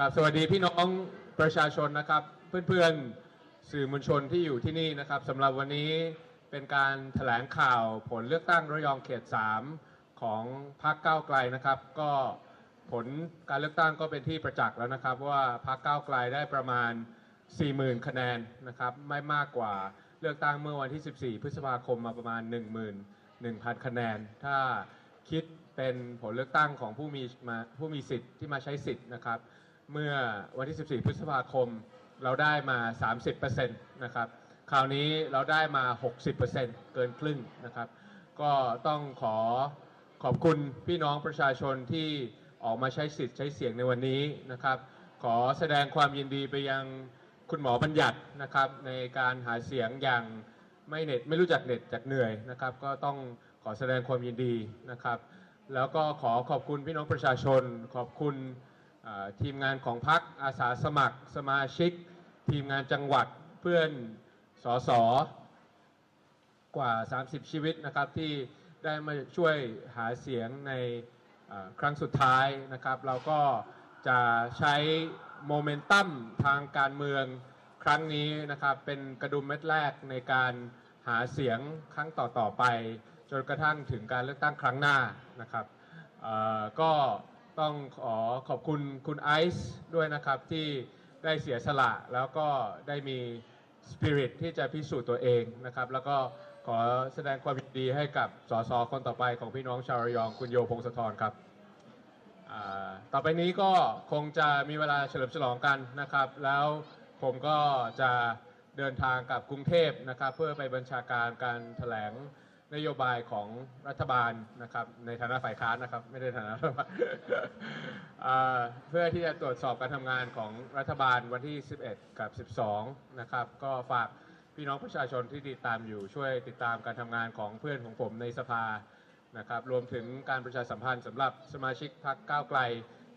กับสวัสดีพี่น้องประชาชนนะครับ เพื่อนๆสื่อมวลชนที่อยู่ที่นี่นะครับสำหรับวันนี้เป็นการแถลงข่าวผลเลือกตั้งระยองเขต 3 ของพรรคก้าวไกลนะครับ ก็ผลการเลือกตั้งก็เป็นที่ประจักษ์แล้วนะครับ ว่าพรรคก้าวไกลได้ประมาณ 40,000 คะแนนนะครับ ไม่มากกว่าเลือกตั้งเมื่อวันที่ 14 พฤษภาคมมาประมาณ 11,000 คะแนน ถ้าคิดเป็นผลเลือกตั้งของผู้มีมาผู้มีสิทธิ์ที่มาใช้สิทธิ์นะครับ เมื่อวันที่ 14 พฤษภาคม เราได้มา 30%นะครับ คราวนี้เราได้มา 60%เกินครึ่งนะครับ ก็ต้องขอขอบคุณพี่น้องประชาชนที่ออกมาใช้สิทธิ์ใช้เสียงในวันนี้นะครับ ขอแสดงความยินดีไปยังคุณหมอบัญญัตินะครับในการหาเสียงอย่างไม่เหน็ดไม่รู้จักเหน็ดจากเหนื่อยนะครับ ก็ต้องขอแสดงความยินดีนะครับ แล้วก็ขอขอบคุณพี่น้องประชาชน ขอบคุณ ทีมงานของพักอาสาสมัครสมาชิก ทีมงานจังหวัดเพื่อนสสกว่า 30 ชีวิตนะครับที่ได้มาช่วยหาเสียงในครั้งสุดท้ายนะครับ เราก็จะใช้โมเมนตัมทางการเมืองครั้งนี้นะครับเป็นกระดุมเม็ดแรกในการหาเสียงครั้งต่อๆไป จนกระทั่งถึงการเลือกตั้งครั้งหน้านะครับก็ ต้องขอขอบคุณคุณไอซ์ด้วยนะครับที่ได้เสียสละแล้วก็ได้มีสปิริตที่จะพิสูจน์ตัวเองนะครับ แล้วก็ขอแสดงความยินดีให้กับสสคนต่อไปของพี่น้องชาวระยองคุณโยพงศธรครับต่อไปนี้ก็คงจะมีเวลาเฉลิมฉลองกันนะครับ แล้วผมก็จะเดินทางกลับกรุงเทพนะครับ เพื่อไปบัญชาการการแถลง นโยบายของรัฐบาลนะครับในฐานะฝ่ายค้านนะครับ ไม่ได้ฐานะรัฐบาลเพื่อที่จะตรวจสอบการทำงานของรัฐบาลวันที่ 11 กับ 12 นะครับ ก็ฝากพี่น้องประชาชนที่ติดตามอยู่ช่วยติดตามการทำงานของเพื่อนของผมในสภานะครับ รวมถึงการประชาสัมพันธ์สำหรับสมาชิกพรรคก้าวไกล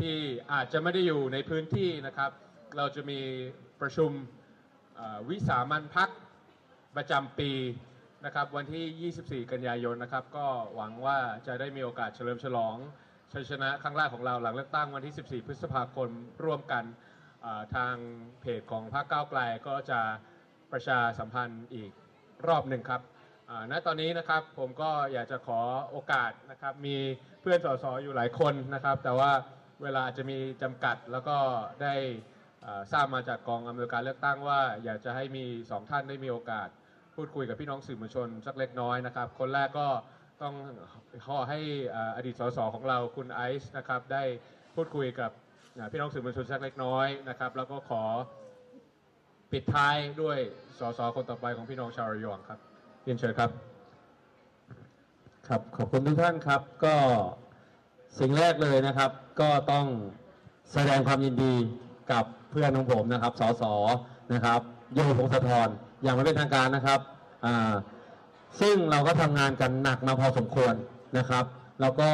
ที่อาจจะไม่ได้อยู่ในพื้นที่นะครับ เราจะมีประชุมวิสามันพักประจำปี นะครับวันที่ 24 กันยายนนะครับก็หวังว่าจะได้มีโอกาสเฉลิมฉลองชัยชนะครั้งแรกของเราหลังเลือกตั้งวันที่ 14 พฤษภาคมร่วมกันทางเพจของพรรคก้าวไกลก็จะประชาสัมพันธ์อีกรอบหนึ่งครับณตอนนี้นะครับผมก็อยากจะขอโอกาสนะครับมีเพื่อนสสอยู่หลายคนนะครับ แต่ว่าเวลาจะมีจำกัดแล้วก็ได้ทราบมาจากกองอำนวยการเลือกตั้งว่า อยากจะให้มีสองท่านได้มีโอกาส พูดคุยกับพี่น้องสื่อมวลชนสักเล็กน้อยนะครับ คนแรกก็ต้องขอให้อดีตสสของเราคุณไอซ์นะครับได้พูดคุยกับพี่น้องสื่อมวลชนสักเล็กน้อยนะครับ แล้วก็ขอปิดท้ายด้วยสสคนต่อไปของพี่น้องชาวระยองครับเรียนเชิญครับ ครับขอบคุณทุกท่านครับ ก็สิ่งแรกเลยนะครับ ก็ต้องแสดงความยินดีกับเพื่อนของผมนะครับสสนะครับโยพงศธร อย่างไม่เป็นทางการนะครับ ซึ่งเราก็ทำงานกันหนักมาพอสมควรนะครับ แล้วก็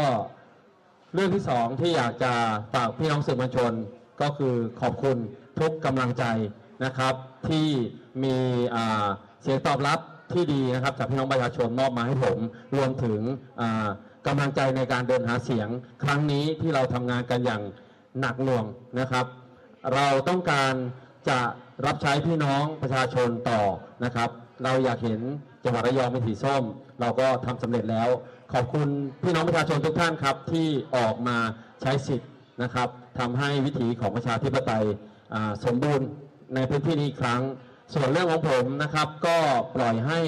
เรื่องที่สองที่อยากจะฝากพี่น้องสื่อมวลชนก็คือขอบคุณทุกกำลังใจนะครับ ที่มีเสียงตอบรับที่ดีนะครับจากพี่น้องประชาชนมอบมาให้ผม รวมถึงอ่ากำลังใจในการเดินหาเสียง ครั้งนี้ที่เราทำงานกันอย่างหนักหน่วงนะครับ เราต้องการจะ รับใช้พี่น้องประชาชนต่อนะครับ เราอยากเห็นจังหวัดระยองเป็นสีส้ม เราก็ทำสำเร็จแล้ว ขอบคุณพี่น้องประชาชนทุกท่านครับ ที่ออกมาใช้สิทธิ์นะครับทำให้วิถีของประชาธิปไตยสมบูรณ์ในพื้นที่นี้อีกครั้ง ส่วนเรื่องของผมนะครับ ก็ปล่อยให้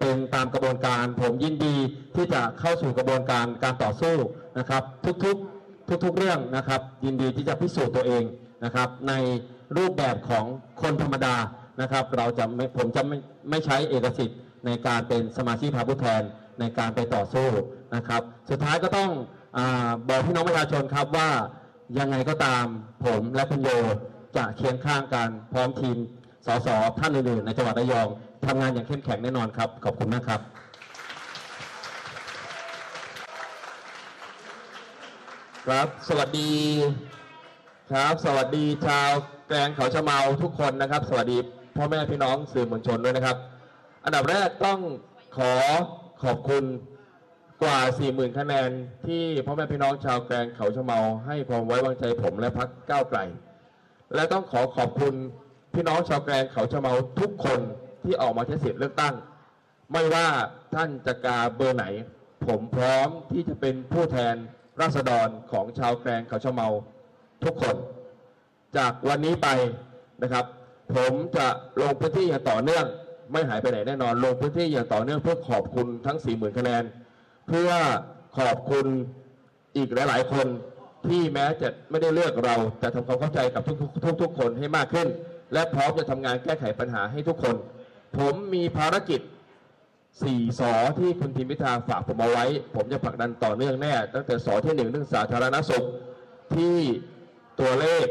เป็นตามกระบวนการ ผมยินดีที่จะเข้าสู่กระบวนการการต่อสู้นะครับ ทุกๆทุกๆเรื่องนะครับ ยินดีที่จะพิสูจน์ตัวเองนะครับใน รูปแบบของคนธรรมดานะครับ เราจะไม่ผมจะไม่ไม่ใช้เอกสิทธิ์ในการเป็นสมาชิกพรรคผู้แทนในการไปต่อสู้นะครับ สุดท้ายก็ต้องอบอกพี่น้องประชาชนครับว่ายังไงก็ตามผมและคุณโยจะเคียงข้างกันพร้อมทีมสสท่านอื่นๆในจังหวัดระยองทำงานอย่างเข้มแข็งแน่นอนครับ ขอบคุณมากครับครับ สวัสดีครับ สวัสดีชาว แกลงเขาชะเมาทุกคนนะครับ สวัสดีพ่อแม่พี่น้องสื่อมวลชนด้วยนะครับ อันดับแรกต้องขอขอบคุณกว่า 40,000 คะแนนที่พ่อแม่พี่น้องชาวแกลงเขาชะเมาให้ความไว้วางใจผมและพักก้าวไกล และต้องขอขอบคุณพี่น้องชาวแกลงเขาชะเมาทุกคนที่ออกมาใช้สิทธิ์เลือกตั้ง ไม่ว่าท่านจะกาเบอร์ไหน ผมพร้อมที่จะเป็นผู้แทนราษฎรของชาวแกลงเขาชะเมาทุกคน จากวันนี้ไปนะครับ ผมจะลงพื้นที่อย่างต่อเนื่อง ไม่หายไปไหนแน่นอนลงพื้นที่อย่างต่อเนื่องเพื่อขอบคุณทั้ง 40,000 คะแนน เพื่อขอบคุณอีกหลาย ๆ คนที่แม้จะไม่ได้เลือกเราแต่ทำความเข้าใจกับทุกๆทุกๆคนให้มากขึ้น และพร้อมจะทำงานแก้ไขปัญหาให้ทุกคน ผมมีภารกิจสี่สอที่คุณทิมพิธาฝากผมเอาไว้ ผมจะผลักดันต่อเนื่องแน่ ตั้งแต่สอที่หนึ่งเรื่องสาธารณสุขที่ตัวเลข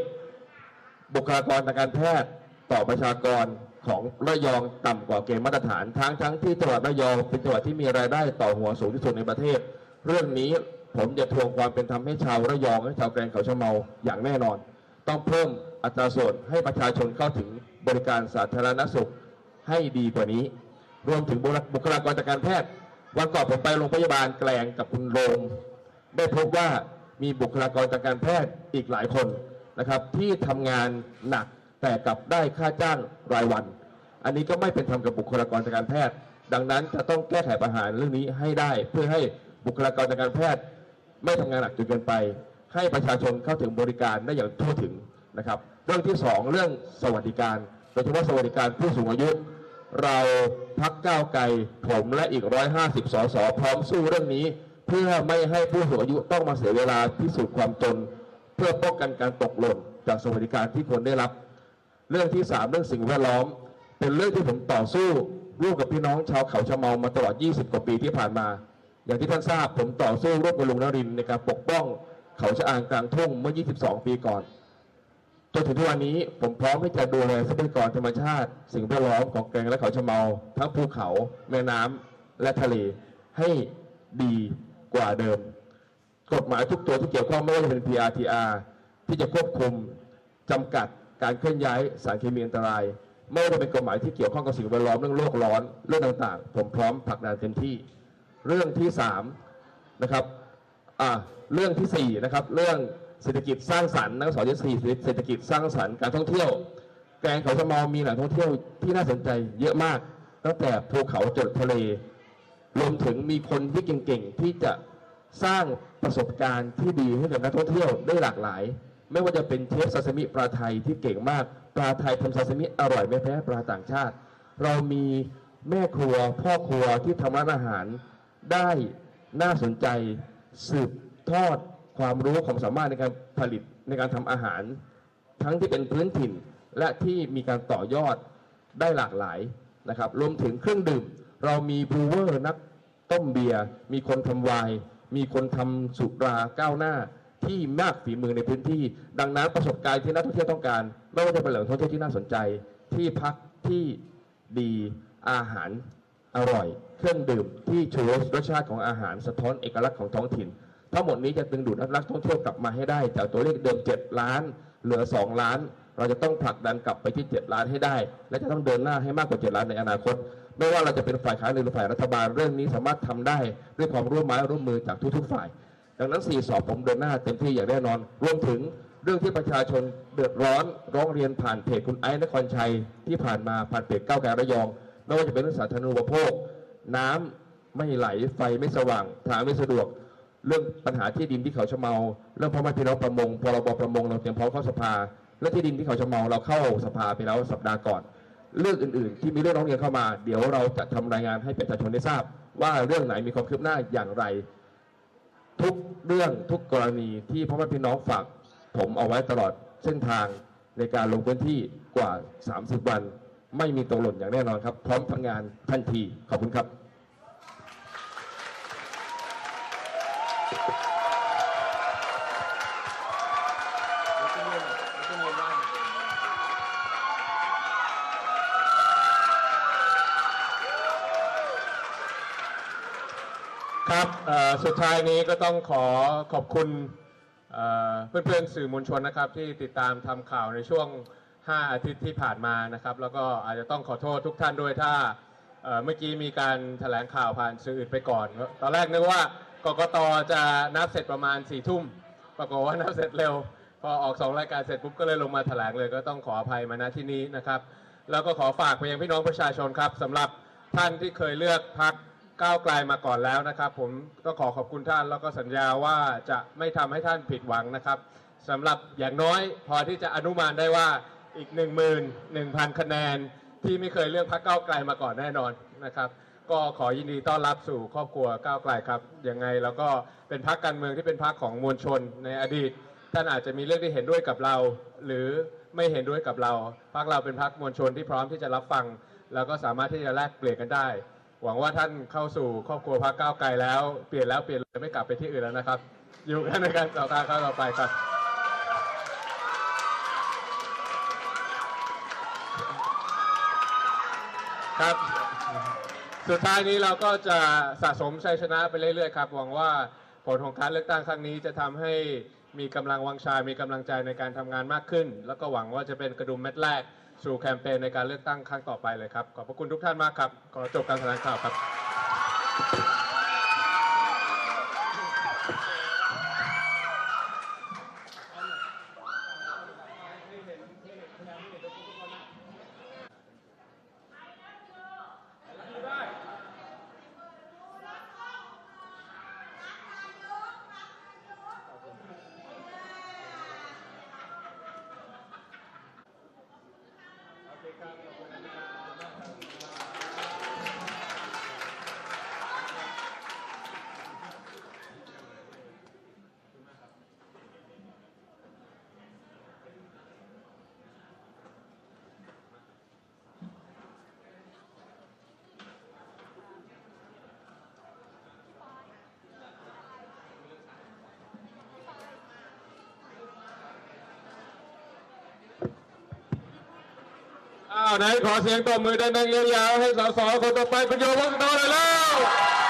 บุคลากรทางการแพทย์ต่อประชากรของระยองต่ำกว่าเกณฑ์มาตรฐาน ทั้งทั้งที่จังหวัดระยองเป็นจังหวัดที่มีรายได้ต่อหัวสูงที่สุดในประเทศ เรื่องนี้ผมจะทวงความเป็นธรรมให้ชาวระยองและชาวแกรงเขาชะเมาอย่างแน่นอน ต้องเพิ่มอัตราส่วนให้ประชาชนเข้าถึงบริการสาธารณสุขให้ดีกว่านี้ รวมถึงบุคลากรทางการแพทย์ วันก่อนผมไปโรงพยาบาลแกลงกับคุณโรมได้พบว่ามีบุคลากรทางการแพทย์อีกหลายคน นะครับที่ทำงานหนักแต่กลับได้ค่าจ้างรายวัน อันนี้ก็ไม่เป็นธรรมกับบุคลากรทางการแพทย์ ดังนั้นจะต้องแก้ไขปัญหาเรื่องนี้ให้ได้ เพื่อให้บุคลากรทางการแพทย์ ไม่ทำงานหนักจนเกินไป ให้ประชาชนเข้าถึงบริการได้อย่างทั่วถึงนะครับ เรื่องที่สองเรื่องสวัสดิการโดยเฉพาะสวัสดิการผู้สูงอายุ เราพักก้าวไกลผมและอีก 150 สสพร้อมสู้เรื่องนี้ เพื่อไม่ให้ผู้สูงอายุต้องมาเสียเวลาพิสูจน์ความจน พื่อป้องกันการตกหล่นจากสวัสดิการที่ควรได้รับ เรื่องที่ 3 เรื่องสิ่งแวดล้อม เป็นเรื่องที่ผมต่อสู้ร่วมกับพี่น้องชาวเขาชะเมามาตลอด 20 กว่าปีที่ผ่านมา อย่างที่ท่านทราบผมต่อสู้ร่วมกับลุงนรินในการปกป้องเขาชะอางกลางทุ่งเมื่อ 22 ปีก่อนจนถึงทุกวันนี้ผมพร้อมที่จะดูแลทรัพยากรธรรมชาติ สิ่งแวดล้อมของแกงและเขาชะเมา ทั้งภูเขา แม่น้ำและทะเลให้ดีกว่าเดิม กฎหมายทุกตัวที่เกี่ยวข้องไม่ว่าจะเป็น PRTR ที่จะควบคุมจำกัดการเคลื่อนย้ายสารเคมีอันตราย ไม่ว่าจะเป็นกฎหมายที่เกี่ยวข้องกับสิ่งแวดล้อมเรื่องโลกร้อนเรื่องต่างๆ ผมพร้อมผลักดันเต็มที่ เรื่องที่สามนะครับอ่าเรื่องที่สี่นะครับเรื่องเศรษฐกิจสร้างสรรค์นักสอนที่สี่เศรษฐกิจสร้างสรรค์การท่องเที่ยว แกงเขาชะมามีแหล่งท่องเที่ยวที่น่าสนใจเยอะมากตั้งแต่ภูเขาจดทะเลรวมถึงมีคนที่เก่งๆที่จะ สร้างประสบการณ์ที่ดีให้กับนักท่องเที่ยวได้หลากหลาย ไม่ว่าจะเป็นเชฟซาซิมิปลาไทยที่เก่งมาก ปลาไทยทำซาซิมิอร่อยไม่แพ้ปลาต่างชาติ เรามีแม่ครัวพ่อครัวที่ทำร้านอาหารได้น่าสนใจสืบทอดความรู้ความสามารถในการผลิตในการทำอาหาร ทั้งที่เป็นพื้นถิ่นและที่มีการต่อยอดได้หลากหลายนะครับรวมถึงเครื่องดื่ม เรามีบรูเวอร์นักต้มเบียร์มีคนทำไวน์ มีคนทำสุราก้าวหน้าที่มากฝีมือในพื้นที่ ดังนั้นประสบการณ์ที่นักท่องเที่ยวต้องการ ไม่ว่าจะเป็นแหล่งท่องเที่ยวที่น่าสนใจ ที่พักที่ดีอาหารอร่อย เครื่องดื่มที่ชูรสชาติของอาหารสะท้อนเอกลักษณ์ของท้องถิ่น ทั้งหมดนี้จะดึงดูดนักท่องเที่ยวกลับมาให้ได้ จากตัวเลขเดิม 7 ล้าน เหลือ 2 ล้าน เราจะต้องผลักดันกลับไปที่ 7 ล้านให้ได้ และจะต้องเดินหน้าให้มากกว่า 7 ล้านในอนาคต ไม่ว่าเราจะเป็นฝ่ายค้านหรือฝ่ายรัฐบาลเรื่องนี้สามารถทำได้ด้วยความร่วมไม้ร่วมมือจากทุกๆฝ่าย ดังนั้น4สอบผมเดินหน้าเต็มที่อย่างแน่นอน รวมถึงเรื่องที่ประชาชนเดือดร้อนร้องเรียนผ่านเพจคุณไอ้นครชัยที่ผ่านมาผ่านเพจก้าวไกลระยองไม่ว่าจะเป็นเรื่องสาธารณูปโภค น้ำไม่ไหลไฟไม่สว่างทางไม่สะดวก เรื่องปัญหาที่ดินที่เขาชะเมา เรื่องพ่อแม่พี่น้องประมงพรบประมงเราเตรียมพร้อมเข้าสภา และที่ดินที่เขาชะเมาเราเข้าสภาไปแล้วสัปดาห์ก่อน เรื่องอื่น ๆ ที่มีเรื่องร้องเรียนเข้ามา เดี๋ยวเราจะทำรายงานให้ประชาชนได้ทราบ ว่าเรื่องไหนมีความคืบหน้าอย่างไร ทุกเรื่องทุกกรณีที่พ่อแม่พี่น้องฝากผมเอาไว้ตลอดเส้นทางในการลงพื้นที่กว่า 30 วัน ไม่มีตกหล่นอย่างแน่นอนครับ พร้อมทำงานทันทีขอบคุณครับ สุดท้ายนี้ก็ต้องขอขอบคุณเอ่อเพื่อนๆสื่อมวลชนนะครับ ที่ติดตามทำข่าวในช่วง 5 อาทิตย์ที่ผ่านมานะครับ แล้วก็อาจจะต้องขอโทษทุกท่านด้วยถ้าเมื่อกี้มีการแถลงข่าวผ่านสื่ออื่นไปก่อน ตอนแรกนึกว่ากกตจะนับเสร็จประมาณ4ี่ทุ่ม ปรากฏว่านับเสร็จเร็ว พอออกสองรายการเสร็จปุ๊บก็เลยลงมาแถลงเลยก็ต้องขออภัยมาณที่นี้นะครับ แล้วก็ขอฝากไปยังพี่น้องประชาชนครับสำหรับท่านที่เคยเลือกพัก ก้าวไกลมาก่อนแล้วนะครับ ผมก็ขอขอบคุณท่านแล้วก็สัญญาว่าจะไม่ทำให้ท่านผิดหวังนะครับสำหรับอย่างน้อยพอที่จะอนุมานได้ว่าอีก 1 1 0 0 0 คะแนน ที่ไม่เคยเลือกพักก้าวไกลมาก่อนแน่นอนนะครับ ก็ขอยินดีต้อนรับสู่ครอบครัวก้าวไกลครับยังไงแล้วก็เป็นพักการเมืองที่เป็นพักของมวลชนในอดีต ท่านอาจจะมีเรื่องที่เห็นด้วยกับเรา หรือไม่เห็นด้วยกับเราพักเราเป็นพักมวลชนที่พร้อมที่จะรับฟัง แล้วก็สามารถที่จะแลกเปลี่ยนกันได้ หวังว่าท่านเข้าสู่ครอบครัวพักก้าวไกลแล้ว เปลี่ยนแล้วเปลี่ยนเลยไม่กลับไปที่อื่นแล้วนะครับ อยู่กันในการต่อทางข้าวต่อไปครับครับ สุดท้ายนี้เราก็จะสะสมชัยชนะไปเรื่อยๆครับ หวังว่าผลของการเลือกตั้งครั้งนี้จะทำให้มีกำลังวังชา มีกำลังใจในการทำงานมากขึ้น แล้วก็หวังว่าจะเป็นกระดุมเม็ดแรก สู่แคมเปญในการเลือกตั้งครั้งต่อไปเลยครับ ขอบพระคุณทุกท่านมากครับ ขอจบการแถลงข่าวครับาวไหนขอเสียงตบมือดังๆยาวๆให้สสคนต่อไปประโยชน์วัฒนเลยแล้ว